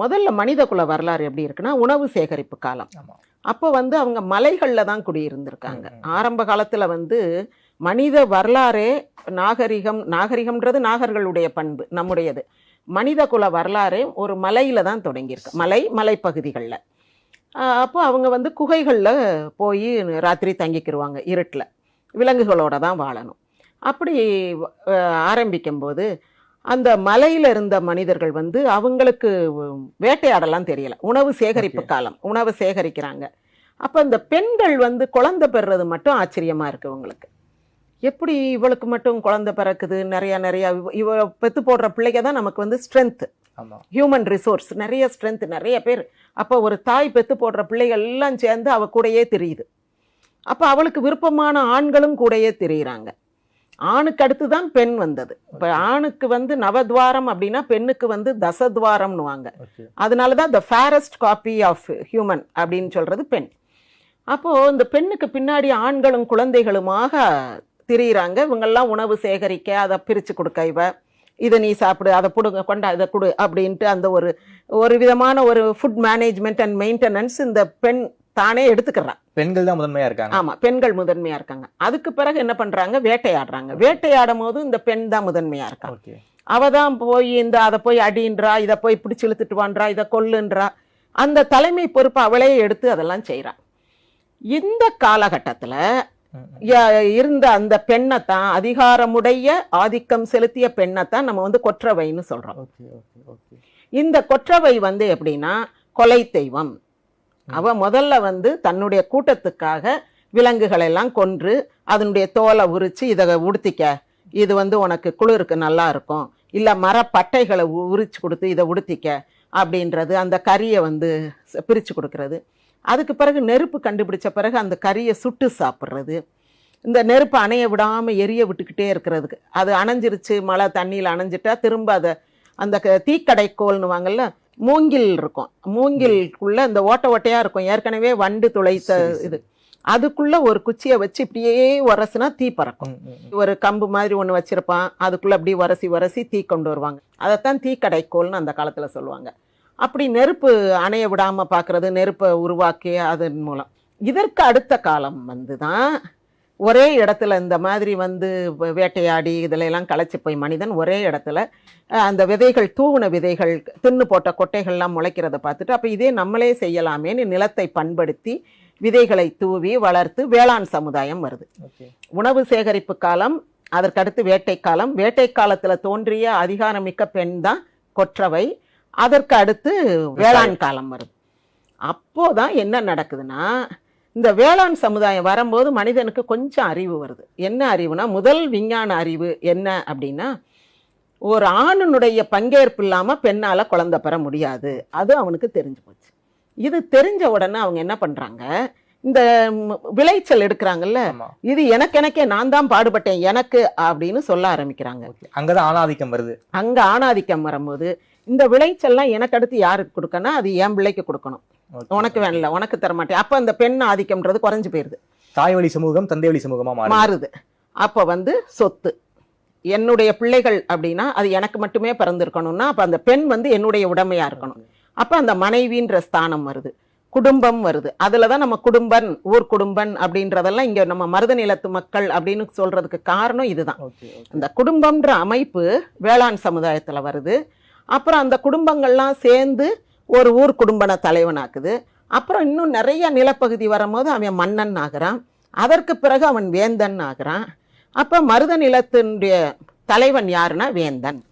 முதல்ல மனித குல வரலாறு எப்படி இருக்குன்னா உணவு சேகரிப்பு காலம். அப்போ வந்து அவங்க மலைகளில் தான் குடியிருந்திருக்காங்க. ஆரம்ப காலத்தில் வந்து மனித வரலாறே நாகரிகம் நாகரிகம்ன்றது நாகர்களுடைய பண்பு நம்முடையது. மனித குல வரலாறே ஒரு மலையில தான் தொடங்கியிருக்கு. மலை மலைப்பகுதிகளில். அப்போ அவங்க வந்து குகைகளில் போய் ராத்திரி தங்கிக்கிருவாங்க இருட்டில். விலங்குகளோட தான் வாழணும். அப்படி ஆரம்பிக்கும்போது அந்த மலையில இருந்த மனிதர்கள் வந்து அவங்களுக்கு வேட்டையாடலாம் தெரியல. உணவு சேகரிப்பு. காலம். உணவு சேகரிக்கிறாங்க. அப்போ இந்த பெண்கள் வந்து குழந்தை பெறுறது மட்டும் ஆச்சரியமா இருக்கு உங்களுக்கு எப்படி இவளுக்கு மட்டும் குழந்தை பிறக்குது? நிறைய நிறைய இவ- பெத்து போடுற பிள்ளைங்க தான் நமக்கு வந்து ஸ்ட்ரென்த் ஆமா. ஹியூமன் ரிசோர்ஸ் நிறைய ஸ்ட்ரென்த் நிறைய பேர். அப்போ ஒரு தாய் பெத்து போடுற பிள்ளைகள் எல்லாம் சேர்ந்து அவ கூடயே தெரியுது. அப்போ அவளுக்கு விருப்பமான ஆண்களும் கூடயே தெரியுறாங்க. ஆணுக்கு அடுத்து தான் பெண் வந்தது. இப்போ ஆணுக்கு வந்து நவத்வாரம் அப்படின்னா பெண்ணுக்கு வந்து தசத்வாரம்னுவாங்க. அதனால தான் the fairest copy of human அப்படின்னு சொல்றது பெண். அப்போ இந்த பெண்ணுக்கு பின்னாடி ஆண்களும் குழந்தைகளுமாக திரியிறாங்க. இவங்கெல்லாம் உணவு சேகரிக்க அதை பிரித்து கொடுக்க இவ. இதை நீ சாப்பிடு அதை புடுங்க கொண்டா இதை கொடு அப்படின்ட்டு அந்த ஒரு ஒரு விதமான ஒரு ஃபுட் மேனேஜ்மெண்ட் அண்ட் மெயின்டெனன்ஸ் இந்த பெண் தானே எடுத்துக்கிறான். பெண்கள் தான் முதன்மையா இருக்காங்க. ஆமா பெண்கள் முதன்மையா இருக்காங்க. அதுக்கு பிறகு என்ன பண்றாங்க? வேட்டையாடுறாங்க. வேட்டையாடும் போது இந்த பெண் தான் முதன்மையா இருக்கா? ஓகே. அவ தான் போய் இந்த அதை போய் அடின்றா இதை போய் பிடிச்சி இழுத்துட்டு வான்றா இதை கொல்லுன்றா அந்த தலைமை பொறுப்பு அவளே எடுத்து அதெல்லாம் செய்றா. இந்த காலகட்டத்துல இருந்த அந்த பெண்ணைத்தான் அதிகாரமுடைய ஆதிக்கம் செலுத்திய பெண்ணைத்தான் நம்ம வந்து கொற்றவைன்னு சொல்றோம். Okay okay okay. இந்த கொற்றவை வந்து எப்படின்னா கொலை தெய்வம். அவ முதல்ல வந்து தன்னுடைய கூட்டத்துக்காக விலங்குகளெல்லாம் கொன்று அதனுடைய தோலை உரிச்சு இதை உடுத்திக்க. இது வந்து உனக்கு குளிருக்கு நல்லா இருக்கும். இல்லை மரப்பட்டைகளை உரிச்சு கொடுத்து இதை உடுத்திக்க அப்படின்றது அந்த கறியை வந்து பிரித்து கொடுக்கறது. அதுக்கு பிறகு நெருப்பு கண்டுபிடிச்ச பிறகு அந்த கறியை சுட்டு சாப்பிட்றது. இந்த நெருப்பு அணைய விடாமல் எரிய விட்டுக்கிட்டே இருக்கிறதுக்கு. அது அணைஞ்சிருச்சு மழை தண்ணியில் அணைஞ்சிட்டா திரும்ப அதை அந்த க- தீக்கடைக்கோல்னு வாங்கல்ல மூங்கில் இருக்கும். மூங்கிலுக்குள்ள இந்த ஓட்டை ஓட்டையா இருக்கும். ஏற்கனவே வண்டு துளைத்த. இது. அதுக்குள்ள ஒரு குச்சியை வச்சு இப்படியே உரசுனா தீ பறக்கும். ஒரு கம்பு மாதிரி ஒன்று வச்சிருப்பான். அதுக்குள்ள அப்படி உரசி உரசி தீ கொண்டு வருவாங்க. அதைத்தான் தீக்கடைக்கோல்னு அந்த காலத்துல சொல்லுவாங்க. அப்படி நெருப்பு அணைய விடாம பார்க்கறது நெருப்பை உருவாக்கி அதன் மூலம். இதற்கு அடுத்த காலம் வந்து தான் ஒரே இடத்துல இந்த மாதிரி வந்து வேட்டையாடி இதுல எல்லாம் களைச்சு போய் மனிதன் ஒரே இடத்துல அந்த விதைகள் தூவுன விதைகள் தின்னு போட்ட கொட்டைகள்லாம் முளைக்கிறத பார்த்துட்டு அப்போ இதே நம்மளே செய்யலாமேன்னு நிலத்தை பண்படுத்தி விதைகளை தூவி வளர்த்து வேளாண் சமுதாயம் வருது. உணவு சேகரிப்பு காலம் அதற்கடுத்து வேட்டை காலம். வேட்டை காலத்துல தோன்றிய அதிகாரமிக்க பெண் தான் கொற்றவை. அதற்கு அடுத்து வேளாண் காலம் வருது. அப்போதான் என்ன நடக்குதுன்னா இந்த வேளாண் சமுதாயம் வரும்போது மனிதனுக்கு கொஞ்சம் அறிவு வருது. என்ன அறிவுனா முதல் விஞ்ஞான அறிவு என்ன அப்படின்னா ஒரு ஆணினுடைய பங்கேற்பு இல்லாம பெண்ணால குழந்தை பெற முடியாது. அது அவனுக்கு தெரிஞ்சு போச்சு. இது தெரிஞ்ச உடனே அவங்க என்ன பண்றாங்க இந்த விளைச்சல் எடுக்கிறாங்கல்ல இது எனக்கு எனக்கே நான் தான் பாடுபட்டேன் எனக்கு அப்படின்னு சொல்ல ஆரம்பிக்கிறாங்க. அங்கதான் ஆணாதிக்கம் வருது. அங்க ஆணாதிக்கம் வரும்போது இந்த விளைச்சல்லாம் எனக்கு அடுத்து யாருக்கு கொடுக்கணும்? அது என் பிள்ளைக்கு கொடுக்கணும். உனக்கு வேணல உனக்கு தர மாட்டேன். அப்ப அந்த பெண் ஆதிக்கம்ன்றது குறைஞ்சு போயிருது. தாய் வழி சமூகம் தந்தை வழி சமூகமா மாறுது. அப்ப வந்து சொத்து. என்னுடைய பிள்ளைகள் அப்படின்னா அது எனக்கு மட்டுமே பிறந்திருக்கணும்னா அப்ப அந்த பெண் வந்து என்னுடைய உடைமையா இருக்கணும். அப்ப அந்த மனைவின்ற ஸ்தானம் வருது. குடும்பம் வருது. அதுல தான் நம்ம குடும்பன் ஊர் குடும்பன் அப்படின்றதெல்லாம் இங்க நம்ம மருத நிலத்து மக்கள் அப்படின்னு சொல்றதுக்கு காரணம் இதுதான். இந்த குடும்பம்ன்ற அமைப்பு வேளாண் சமுதாயத்துல வருது. அப்புறம் அந்த குடும்பங்கள்லாம் சேர்ந்து ஒரு ஊர் குடும்பன தலைவனாக்குது. அப்புறம் இன்னும் நிறைய நிலப்பகுதி வரும்போது அவன் மன்னன் ஆகிறான். அதற்கு பிறகு அவன் வேந்தன் ஆகிறான். அப்ப மருத நிலத்தினுடைய தலைவன் யாருன்னா வேந்தன்.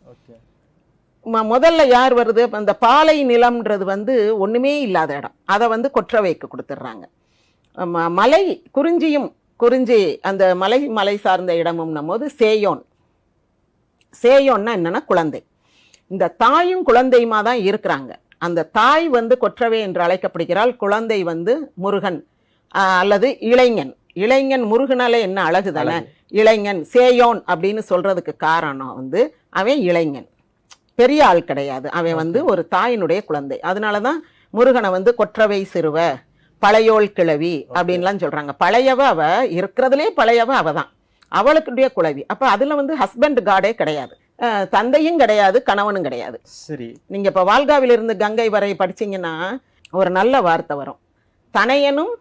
முதல்ல யார் வருது? அந்த பாலை நிலம்ன்றது வந்து ஒண்ணுமே இல்லாத இடம். அதை வந்து கொற்றவைக்கு கொடுத்துட்றாங்க. ம- மலை குறிஞ்சியும் குறிஞ்சி அந்த மலை மலை சார்ந்த இடமும் போது சேயோன். சேயோன்னா என்னன்னா குழந்தை. இந்த தாயும் குழந்தையுமா தான் இருக்கிறாங்க. அந்த தாய் வந்து கொற்றவை என்று அழைக்கப்படுகிறாள் குழந்தை வந்து முருகன் அல்லது இளைஞன். இளைஞன் முருகனாலே என்ன அழகு தானே. இளைஞன் சேயோன் அப்படின்னு சொல்றதுக்கு காரணம் வந்து அவன் இளைஞன். பெரிய ஆள் கிடையாது. அவன் வந்து ஒரு தாயினுடைய குழந்தை. அதனால தான் முருகனை வந்து கொற்றவை சிறுவ பழையோள் கிழவி அப்படின்லாம் சொல்றாங்க. பழையவ அவ இருக்கிறதுலே பழையவ அவ தான் அவளுக்குடைய குழவி. அப்ப அதுல வந்து ஹஸ்பண்ட் காடே கிடையாது. தந்தையும் கிடையாது கணவனும் கிடையாது. சரி. நீங்க இப்ப வால்காவிலிருந்து கங்கை வரை படிச்சீங்கன்னா ஒரு நல்ல வார்த்தை வரும். தனையனும்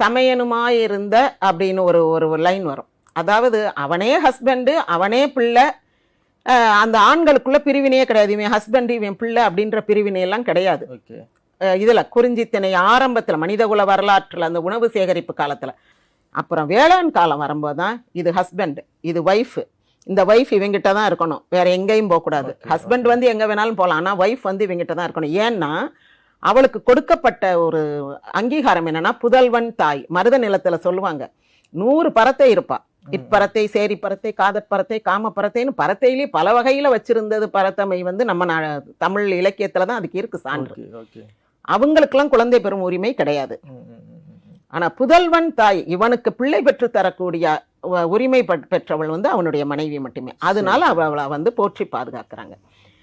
தமையனுமாயிருந்த அப்படின்னு ஒரு ஒரு லைன் வரும். அதாவது அவனே ஹஸ்பண்டு அவனே பிள்ளை. அந்த ஆண்களுக்குள்ள பிரிவினையே கிடையாது. இவன் ஹஸ்பண்ட் இவன் பிள்ளை அப்படின்ற பிரிவினை எல்லாம் கிடையாது இதுல குறிஞ்சித்திணை ஆரம்பத்துல மனிதகுல வரலாற்றுல அந்த உணவு சேகரிப்பு காலத்துல. அப்புறம் வேளாண் காலம் வரும்போது தான் இது ஹஸ்பண்ட் இது ஒய்ஃப் இந்த ஒய்ஃப் இவங்கிட்ட தான் இருக்கணும். வேற எங்கேயும் போகக்கூடாது ஹஸ்பண்ட் வந்து எங்க வேணாலும் போகலாம். ஆனா ஒய்ஃப் வந்து இவங்கிட்ட தான் இருக்கணும். ஏன்னா அவளுக்கு கொடுக்கப்பட்ட ஒரு அங்கீகாரம் என்னன்னா புதல்வன் தாய். மருத நிலத்துல சொல்லுவாங்க நூறு பறத்தை இருப்பா. இப்பறத்தை சேரி பறத்தை காதற் பறத்தை காம பறத்தைன்னு பறத்தையிலே பல வகையில வச்சிருந்தது பறத்தமை வந்து நம்ம தமிழ் இலக்கியத்துல தான் அதுக்கு இருக்கு சான்று. அவங்களுக்கெல்லாம் குழந்தை பெறும் உரிமை கிடையாது. ம், ம், ம், ம். ஆனா புதல்வன் தாய் இவனுக்கு பிள்ளை பெற்று தரக்கூடிய உரிமை பெற்- பெற்றவள் வந்து அவனுடைய மனைவி மட்டுமே. அதனால அவ அவளை வந்து போற்றி பாதுகாக்கிறாங்க.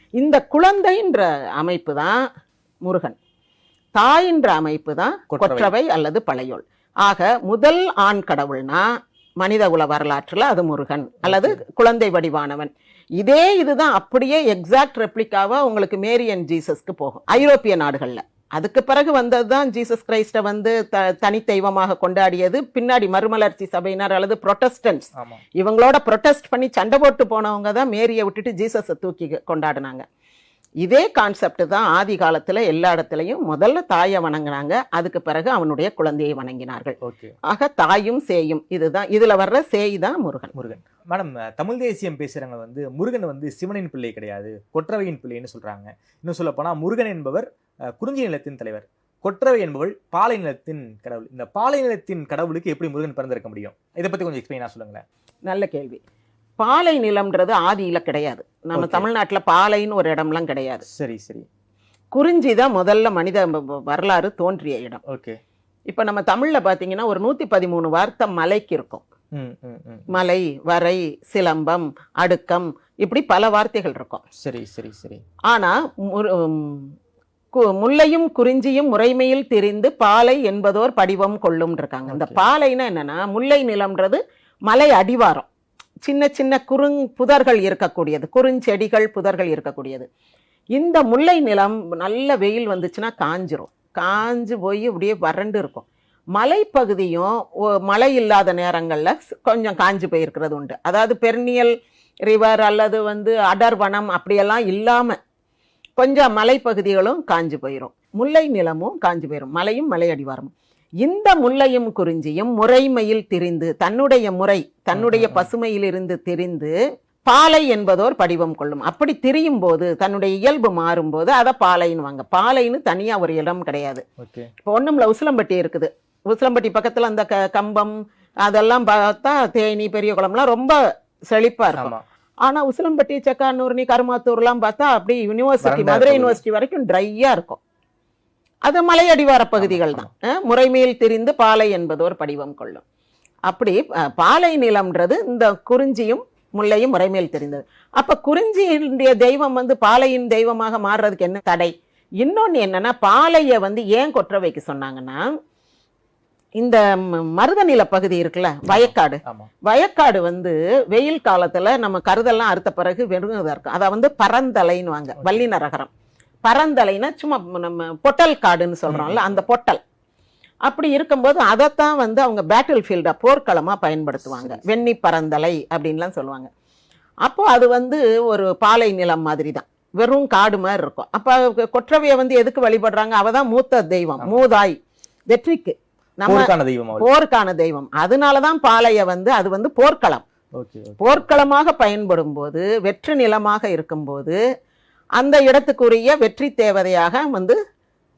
இந்த குழந்தைன்ற அமைப்பு தான் முருகன். தாயின்ற அமைப்பு தான் கொற்றவை. அல்லது பழையோள். ஆக முதல் ஆண் கடவுள்னா மனிதகுல வரலாற்றுல அது முருகன் அல்லது குழந்தை வடிவானவன். இதே இதுதான் அப்படியே எக்ஸாக்ட் ரெப்ளிகாவா உங்களுக்கு மேரி அண்ட் ஜீசஸ்க்கு போகும். ஐரோப்பிய நாடுகள்ல. அதுக்கு பிறகு வந்தது தான் ஜீசஸ் கிரைஸ்ட வந்து த தனித்தெய்வமாக கொண்டாடியது. பின்னாடி மறுமலர்ச்சி சபையினர் அல்லது புரொட்டஸ்டன்ஸ் இவங்களோட ப்ரொட்டஸ்ட் பண்ணி சண்டை போட்டு போனவங்க தான் மேரியை விட்டுட்டு ஜீசஸை தூக்கி கொண்டாடினாங்க. இதே கான்செப்ட் தான் ஆதி காலத்துல எல்லா இடத்துலையும் முதல்ல தாயை வணங்குனாங்க. அதுக்கு பிறகு அவனுடைய குழந்தையை வணங்கினார்கள். ஆக தாயும் சேயும் இதுதான். இதுல வர்ற சேய் தான் முருகன். முருகன். மேடம் தமிழ் தேசியம் பேசுறவங்க வந்து முருகன் வந்து சிவனின் பிள்ளை கிடையாது கொற்றவையின் பிள்ளைன்னு சொல்றாங்க. இன்னும் சொல்ல போனா முருகன் என்பவர் குறிஞ்சி நிலத்தின் தலைவர். கொற்றவை என்பவள் பாலை நிலத்தின் கடவுள். இந்த பாலை நிலத்தின் கடவுளுக்கு எப்படி முருகன் பிறந்திருக்க முடியும்? இதை பத்தி கொஞ்சம் எக்ஸ்பிளைனா சொல்லுங்களேன். நல்ல கேள்வி. பாலை நிலம்ன்றது ஆதியில கிடையாது. நம்ம. தமிழ்நாட்டுல பாலைன்னு ஒரு இடம்லாம் கிடையாது. சரி சரி. குறிஞ்சி தான் முதல்ல மனித வரலாறு தோன்றிய இடம். ஓகே இப்ப நம்ம தமிழ்ல பாத்தீங்கன்னா ஒரு நூத்தி பதிமூணு வார்த்தை மலைக்கு இருக்கும். மலை வரை சிலம்பம் அடுக்கம் இப்படி பல வார்த்தைகள் இருக்கும். சரி சரி சரி. ஆனா முரு- உம், கு- முல்லையும் குறிஞ்சியும் முறைமையில் தெரிந்து பாலை என்பதோர் படிவம் கொள்ளும் இருக்காங்க இந்த. பாலைன்னா என்னன்னா முல்லை நிலம்ன்றது மலை அடிவாரம். சின்ன சின்ன குறுங் புதர்கள் இருக்கக்கூடியது. குறுஞ்செடிகள் புதர்கள் இருக்கக்கூடியது. இந்த முல்லை நிலம் நல்ல வெயில் வந்துச்சுன்னா காஞ்சிரும். காஞ்சு போய் அப்படியே வறண்டு இருக்கும். மலைப்பகுதியும் மழை இல்லாத நேரங்களில் கொஞ்சம் காஞ்சு போயிருக்கிறது உண்டு. அதாவது பெர்னியல் ரிவர் அல்லது வந்து அடர்வனம் அப்படியெல்லாம் இல்லாம கொஞ்சம் மலைப்பகுதிகளும் காஞ்சு போயிடும் முல்லை நிலமும் காஞ்சு போயிடும் மலையும் மலை அடிவாரமும். இந்த முல்லையும் குறிஞ்சியும் முறைமையில் திரிந்து தன்னுடைய முறை தன்னுடைய. பசுமையிலிருந்து திரிந்து பாலை என்பதோர் படிவம் கொள்ளும். அப்படி திரியும் போது தன்னுடைய இயல்பு மாறும்போது அதை பாலைன்னு வாங்க பாலைன்னு தனியா ஒரு இடம் கிடையாது. இப்போ ஒண்ணும்ல உசிலம்பட்டி இருக்குது. உசிலம்பட்டி பக்கத்துல அந்த க கம்பம் அதெல்லாம் பார்த்தா தேனி பெரிய குளம்லாம் ரொம்ப செழிப்பா இருக்கும். ஆனா உசிலம்பட்டி செக்கானூர்னி கருமாத்தூர்லாம் பார்த்தா அப்படி யூனிவர்சிட்டி மதுரை. யூனிவர்சிட்டி வரைக்கும் ட்ரையா இருக்கும். அது மலையடிவார பகுதிகள் தான். முறைமையில் திரிந்து பாலை என்பது ஒரு படிவம் கொள்ளும். அப்படி பாலை நிலம்ன்றது இந்த குறிஞ்சியும் முல்லையும் முறைமையில் தெரிந்தது. அப்ப குறிஞ்சியினுடைய தெய்வம் வந்து பாலையின் தெய்வமாக மாறுறதுக்கு என்ன தடை? இன்னொன்னு என்னன்னா பாலைய வந்து ஏன் கொற்றவைக்கு சொன்னாங்கன்னா இந்த ம- மருத நில பகுதி இருக்குல்ல வயக்காடு. வயக்காடு வந்து வெயில் காலத்துல நம்ம கருதெல்லாம் அறுத்த பிறகு வெறும் இதா இருக்கும். அதை வந்து பரந்தலைன்னு வாங்க. வள்ளி நரகரம். பரந்தலைன்னா சும்மா நம்ம பொட்டல் காடுன்னு சொல்றோம்ல. அந்த பொட்டல். அப்படி இருக்கும்போது அதைத்தான் வந்து அவங்க பேட்டில் ஃபீல்டா போர்க்களமா பயன்படுத்துவாங்க. வெண்ணி பரந்தலை அப்படின்லாம் சொல்லுவாங்க. அப்போ அது வந்து ஒரு பாலை நிலம் மாதிரி தான் வெறும் காடு மாதிரி இருக்கும். அப்ப கொற்றவையை வந்து எதுக்கு வழிபடுறாங்க? அவ தான் மூத்த தெய்வம். மூதாய். வெற்றிக்கு. போருக்கான தெய்வம் போருக்கான தெய்வம். அதனாலதான் பாளைய வந்து அது வந்து போர்க்களம். போர்க்களமாக பயன்படும் போது வெற்று நிலமாக இருக்கும்போது அந்த இடத்துக்குரிய வெற்றி தேவதையாக வந்து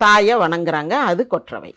தாயை வணங்குறாங்க அது கொற்றவை.